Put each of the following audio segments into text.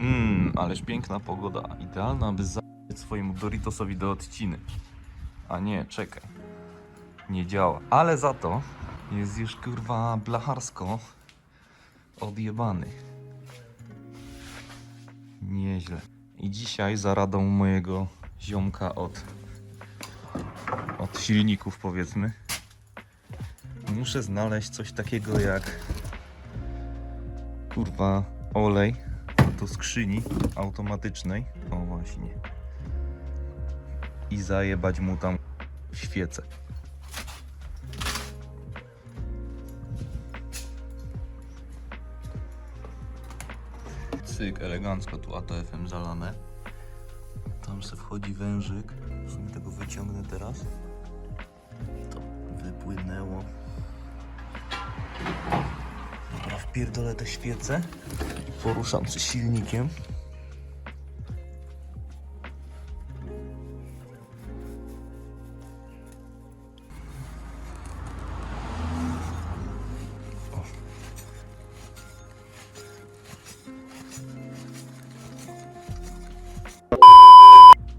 Mmm, ależ piękna pogoda. Idealna, aby zająć swojemu Doritosowi do odciny. A nie, czekaj. Nie działa. Ale za to jest już kurwa blacharsko odjebany. Nieźle. I dzisiaj za radą mojego ziomka od, od silników powiedzmy muszę znaleźć coś takiego jak kurwa olej do skrzyni automatycznej. O właśnie. I zajebać mu tam świecę. Cyk, elegancko tu ATF-em zalane. Tam se wchodzi wężyk. W sumie tego wyciągnę teraz. To wypłynęło. Wpierdolę te świece poruszam się silnikiem.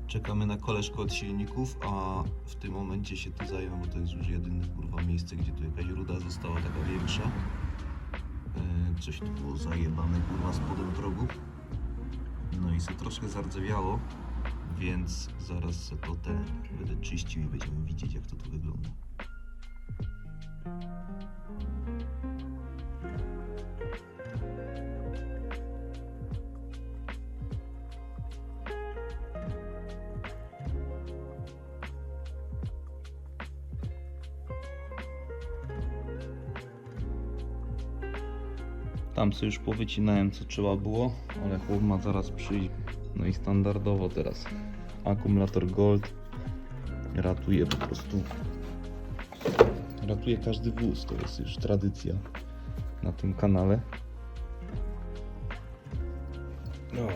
Czekamy na koleżkę od silników, a w tym momencie się tu zajmę, bo to jest już jedyne kurwa miejsce, gdzie tu jakaś ruda została taka większa. Coś tu było zajebane kurwa spodem progu. No i se troszkę zardzewiało, więc zaraz se to te będę czyścił i będziemy widzieć jak to tu wygląda. Tam sobie już powycinałem co trzeba było, ale chłop ma zaraz przyjść. No i standardowo teraz akumulator Gold ratuje po prostu. Ratuje każdy wóz, to jest już tradycja na tym kanale. No.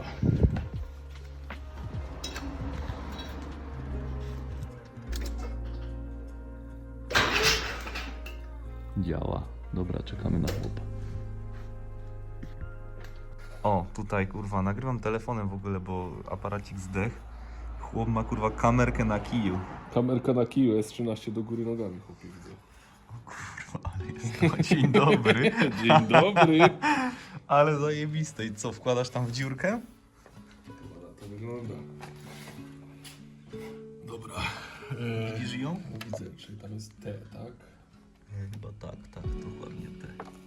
Działa. Dobra, czekamy na chłopa. O, tutaj kurwa, nagrywam telefonem w ogóle, bo aparacik zdech. Chłop ma kurwa kamerkę na kiju. Kamerka na kiju S13 do góry nogami, chłopie widzę. Kurwa, ale jest dzień dobry. Dzień dobry. Ale zajebiste. I co, wkładasz tam w dziurkę? Chyba na to wygląda. Dobra. Widzisz ją? Widzę, czyli tam jest T, tak? Nie, chyba tak, tak, dokładnie te.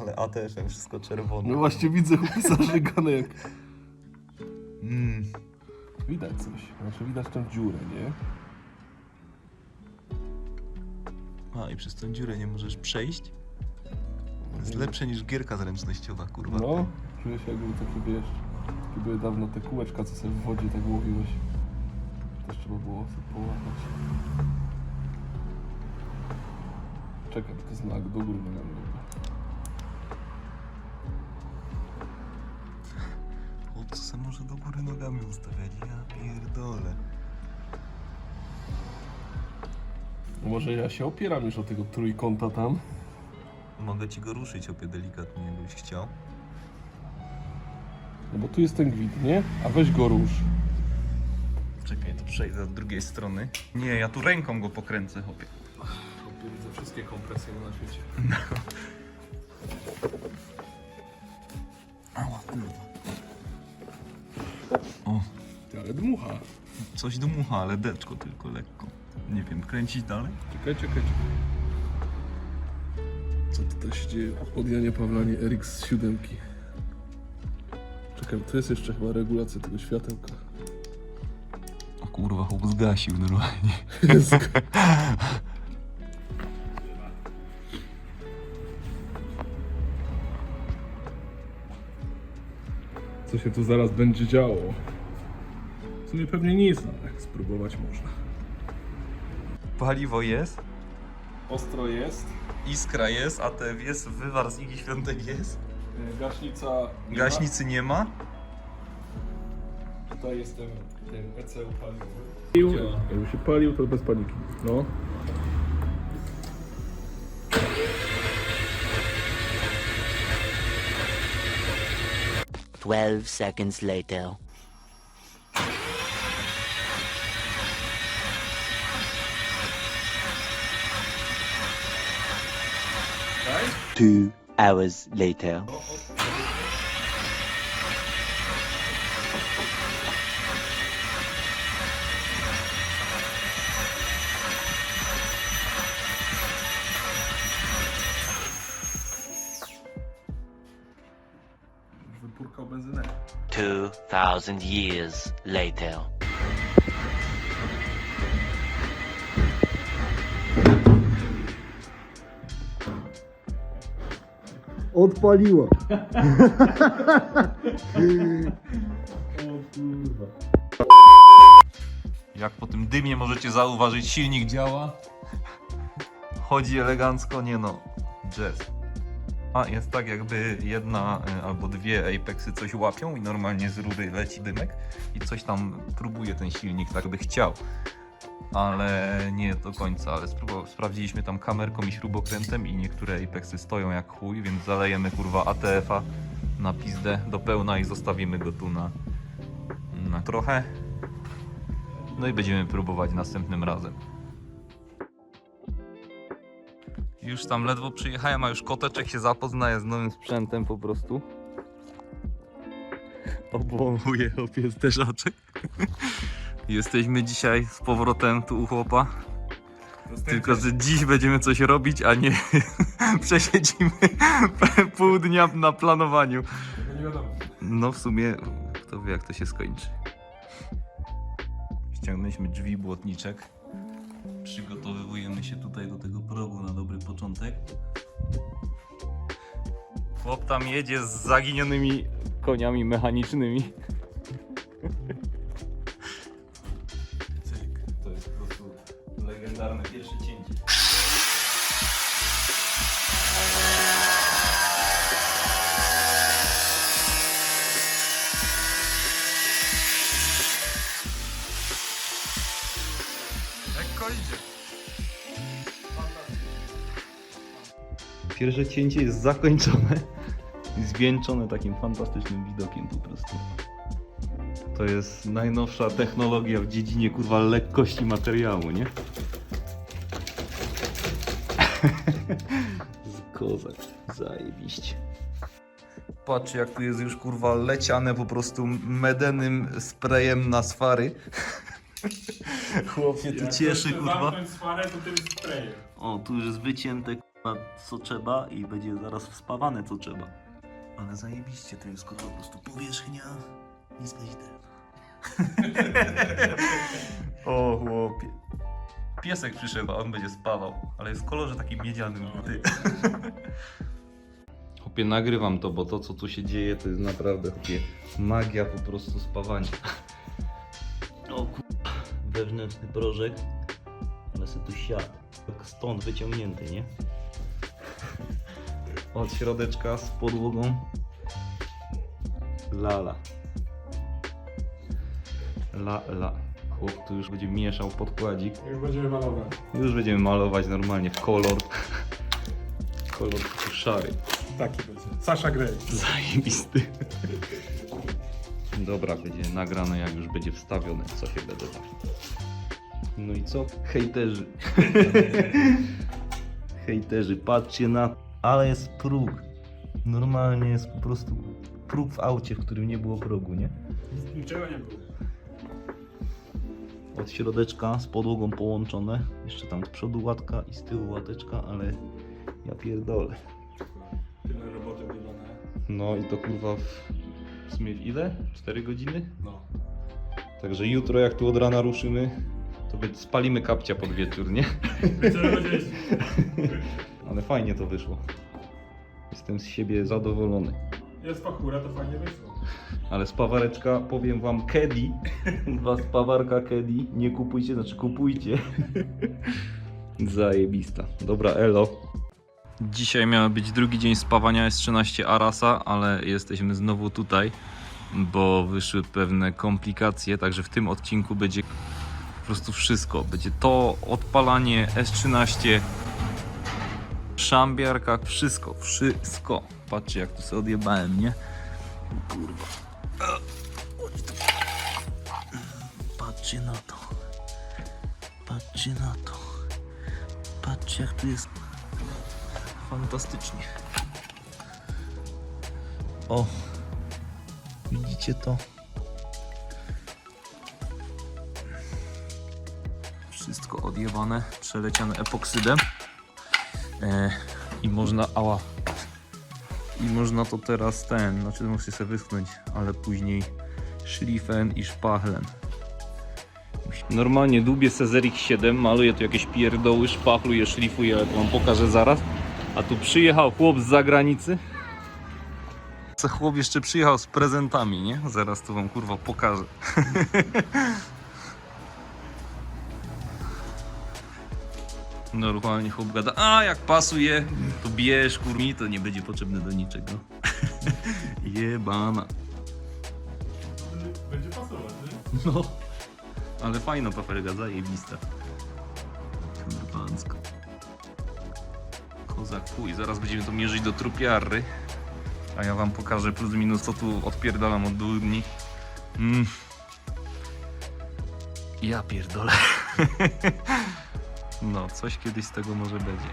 Ale ATF-em wszystko czerwone. No właśnie widzę chłopie zażygane jak... Mm. Widać coś. Znaczy widać tą dziurę, nie? A, i przez tę dziurę nie możesz przejść? To jest lepsze niż gierka zręcznościowa, kurwa. No, czuję się jakbym taki, wiesz, były dawno te kółeczka, co sobie w wodzie tak łowiłeś. Też trzeba było sobie połapać. Czekaj, tylko znak do góry nogami. Chłopcu se może do góry nogami ustawiać, ja pierdolę. No może ja się opieram już o tego trójkąta tam. Mogę ci go ruszyć opie delikatnie, jakbyś chciał. No bo tu jest ten gwint, nie? A weź go rusz. Czekaj, to przejdę od drugiej strony. Nie, ja tu ręką go pokręcę, chłopie. Chłopie, widzę wszystkie kompresje na świecie. Ała, kurwa. O, Ty, ale dmucha. coś dmucha, ale deczko tylko lekko. Nie wiem, kręcić dalej? Czekaj, czekaj, czekaj. Co tutaj się dzieje? Od Jania Pawlanie RX 7. Czekaj, to jest jeszcze chyba regulacja tego światełka. O kurwa, chłop zgasił normalnie. Co się tu zaraz będzie działo? W sumie pewnie nic, ale spróbować można. Paliwo jest, Ostro jest. iskra jest, ATF jest, wywar z Igi Świątek jest. Gaśnica. nie Gaśnicy nie ma. ma. Tutaj jestem tym ECU paliwowy. Jakby się palił, to bez paniki. No. 12 seconds later. Two hours later. Two thousand years later. Odpaliło. Jak po tym dymie możecie zauważyć, silnik działa. Chodzi elegancko, nie no, jazz. A jest tak jakby jedna y, albo dwie Apexy coś łapią i normalnie z rury leci dymek i coś tam próbuje ten silnik tak by chciał. Ale nie do końca, ale sprawdziliśmy tam kamerką i śrubokrętem i niektóre Apexy stoją jak chuj, więc zalejemy kurwa ATF-a na pizdę do pełna i zostawimy go tu na, na trochę. No i będziemy próbować następnym razem. Już tam ledwo przyjechałem, a już koteczek się zapoznaje z nowym sprzętem po prostu. Obłąkuje opie zderzaczek. Jesteśmy dzisiaj z powrotem tu u chłopa. Tylko, że dziś będziemy coś robić, a nie przesiedzimy pół dnia na planowaniu. No. No w sumie, kto wie jak to się skończy. Ściągnęliśmy drzwi błotniczek. Przygotowujemy się tutaj do tego progu na dobry początek. Chłop tam jedzie z zaginionymi koniami mechanicznymi. legendarne pierwsze cięcie. Lekko idzie. Pierwsze cięcie jest zakończone i zwieńczone takim fantastycznym widokiem po prostu. To jest najnowsza technologia w dziedzinie kurwa lekkości materiału, nie? Kozak, zajebiście. Patrz jak tu jest już kurwa leciane po prostu medenym sprayem na swary. Chłop się tu cieszy kurwa. sparę, to tym sprayem. O, tu już jest wycięte kurwa, co trzeba i będzie zaraz wspawane co trzeba. Ale zajebiście, to jest kurwa po prostu powierzchnia źle. o chłopie. Piesek przyszedł, a on będzie spawał, ale jest w kolorze takim miedzianym. Chłopie, nagrywam to, bo to co tu się dzieje to jest naprawdę chłopie magia po prostu spawania. O kurwa, wewnętrzny prożek, ale se tu siadł tak stąd wyciągnięty, nie? Od środeczka z podłogą. Lala. La, la. Chłop tu już będzie mieszał podkładzik. Już będziemy malować. Już będziemy malować normalnie w kolor. Kolor szary. Taki będzie. Sasha Grey. Zajebisty. Dobra, będzie nagrane jak już będzie wstawione, co się będę bawił. No i co? Hejterzy. Hejterzy, patrzcie na... Ale jest próg. Normalnie jest po prostu próg w aucie, w którym nie było progu, nie? Niczego nie było. Od środeczka z podłogą połączone. Jeszcze tam z przodu łatka i z tyłu łateczka, ale ja pierdolę. Tyle roboty wydane. No i to kurwa w, w sumie w ile? 4 godziny? No. Także jutro jak tu od rana ruszymy, to by- spalimy kapcia pod wieczór, nie? Jeździć. Ale fajnie to wyszło. Jestem z siebie zadowolony. Jest fakura, to fajnie wyszło. Ale spawareczka, powiem wam, Kedi, was spawarka Kedi, nie kupujcie, znaczy kupujcie. Zajebista. Dobra, elo. Dzisiaj miał być drugi dzień spawania S13 Arasa, ale jesteśmy znowu tutaj, bo wyszły pewne komplikacje, także w tym odcinku będzie po prostu wszystko. Będzie to odpalanie S13, szambiarka, wszystko, wszystko. Patrzcie jak tu sobie odjebałem, nie? Kurwa. Patrzcie na to. Patrzcie na to. Patrzcie jak tu jest fantastycznie. O, widzicie to? Wszystko odjebane, przeleciane epoksydem. E, I można, ała. I można to teraz ten, znaczy muszę sobie wyschnąć, ale później szlifem i szpachlem. Normalnie dłubię Cezerik 7, maluję tu jakieś pierdoły, szpachluję, szlifuję, ale to wam pokażę zaraz. A tu przyjechał chłop z zagranicy. Co chłop jeszcze przyjechał z prezentami, nie? Zaraz to wam kurwa pokażę. Normalnie chłop gada, a jak pasuje, to bierz kurmi, to nie będzie potrzebne do niczego. Jebana. Będzie pasować, nie? No. Ale fajna paperga, zajebista. Kurbansko. Kozak chuj, zaraz będziemy to mierzyć do trupiary. A ja wam pokażę plus minus co tu odpierdalam od dwóch dni. Mm. Ja pierdolę. No, coś kiedyś z tego może będzie.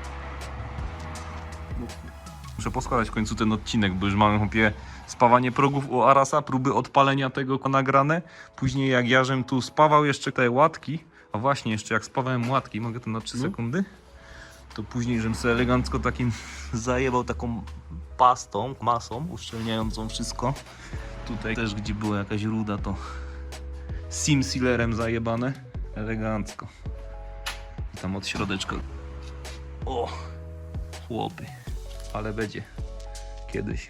Muszę poskładać w końcu ten odcinek, bo już mamy chłopie spawanie progów u Arasa, próby odpalenia tego nagrane. Później jak Jarzem tu spawał jeszcze te łatki, a właśnie jeszcze jak spawałem łatki, mogę to na 3 sekundy, to później żem sobie elegancko takim zajebał taką pastą, masą uszczelniającą wszystko. Tutaj też gdzie była jakaś ruda to sim sealerem zajebane, elegancko. Tam od środeczka. O, chłopy, ale będzie kiedyś.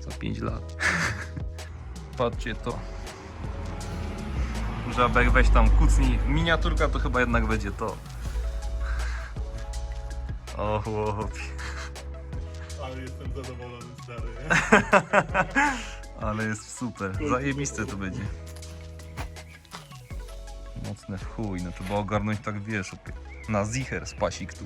Za 5 lat. Patrzcie to. Żabek weź tam kucnij. Miniaturka to chyba jednak będzie to. O chłopie. Ale jestem zadowolony, stary. Ale jest super. Zajebiste to będzie. Mocne chuj, no trzeba ogarnąć tak wiesz, na zicher spasik tu.